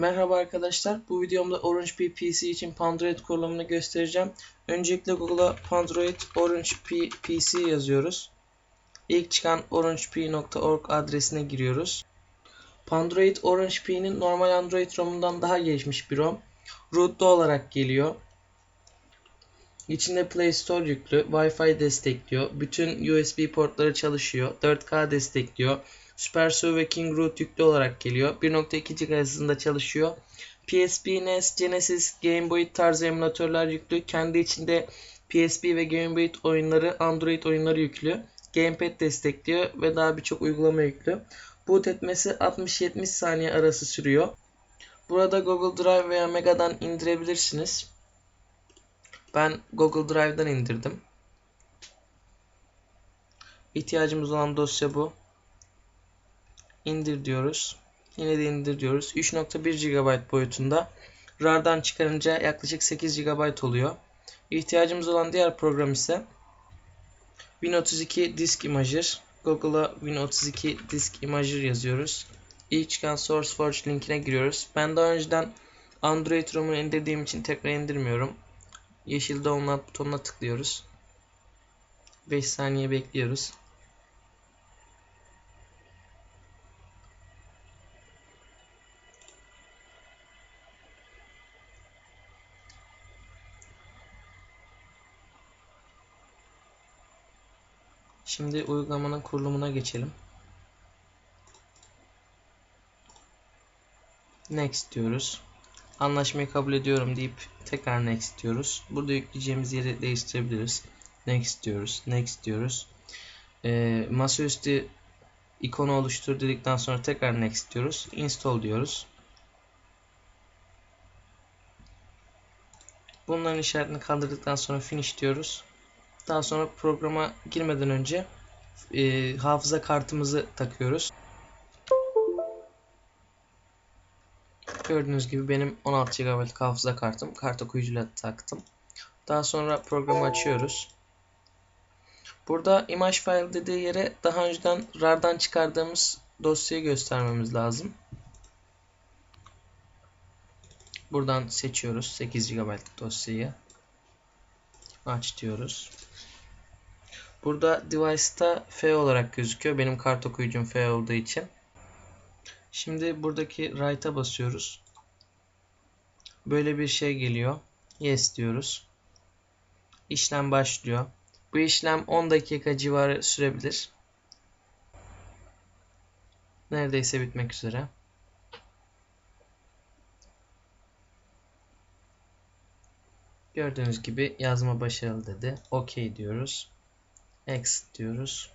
Merhaba arkadaşlar. Bu videomda Orange Pi PC için Pandroid kurulumunu göstereceğim. Öncelikle Google'a Pandroid Orange Pi PC yazıyoruz. İlk çıkan orangepi.org adresine giriyoruz. Pandroid Orange Pi'nin normal Android ROM'undan daha gelişmiş bir ROM. Root'lu olarak geliyor. İçinde Play Store yüklü, Wi-Fi destekliyor, bütün USB portları çalışıyor, 4K destekliyor, SuperSU ve King Root yüklü olarak geliyor. 1.2 GHz hızında çalışıyor. PSP, NES, Genesis, Game Boy tarzı emülatörler yüklü. Kendi içinde PSP ve Game Boy oyunları, Android oyunları yüklü. Gamepad destekliyor ve daha birçok uygulama yüklü. Boot etmesi 60-70 saniye arası sürüyor. Burada Google Drive veya Mega'dan indirebilirsiniz. Ben Google Drive'dan indirdim. İhtiyacımız olan dosya bu. İndir diyoruz. Yine de indir diyoruz. 3.1 GB boyutunda. RAR'dan çıkarınca yaklaşık 8 GB oluyor. İhtiyacımız olan diğer program ise Win32 Disk Imager. Google'a Win32 Disk Imager yazıyoruz. İlk çıkan SourceForge linkine giriyoruz. Ben daha önceden Android ROM'u indirdiğim için tekrar indirmiyorum. Yeşil download butonuna tıklıyoruz. 5 saniye bekliyoruz. Şimdi uygulamanın kurulumuna geçelim. Next diyoruz. Anlaşmayı kabul ediyorum deyip tekrar next diyoruz. Burada yükleyeceğimiz yeri değiştirebiliriz. Next diyoruz. Next diyoruz. E, masaüstü ikonu oluştur dedikten sonra tekrar next diyoruz. Install diyoruz. Bunların işaretini kaldırdıktan sonra finish diyoruz. Daha sonra programa girmeden önce e, hafıza kartımızı takıyoruz. Gördüğünüz gibi benim 16 GB hafıza kartım. Kart okuyucuyla taktım. Daha sonra programı açıyoruz. Burada image file dediği yere daha önceden RAR'dan çıkardığımız dosyayı göstermemiz lazım. Buradan seçiyoruz 8 GB dosyayı. Aç diyoruz. Burada device'ta F olarak gözüküyor. Benim kart okuyucum F olduğu için. Şimdi buradaki write'a basıyoruz. Böyle bir şey geliyor. Yes diyoruz. İşlem başlıyor. Bu işlem 10 dakika civarı sürebilir. Neredeyse bitmek üzere. Gördüğünüz gibi yazma başarılı dedi. OK diyoruz. Exit diyoruz.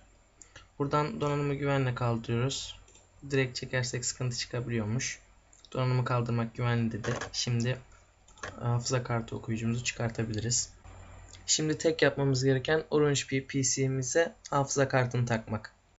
Buradan donanımı güvenle kaldırıyoruz. Direkt çekersek sıkıntı çıkabiliyormuş. Donanımı kaldırmak güvenli dedi. Şimdi hafıza kartı okuyucumuzu çıkartabiliriz. Şimdi tek yapmamız gereken Orange Pi PC'mize hafıza kartını takmak.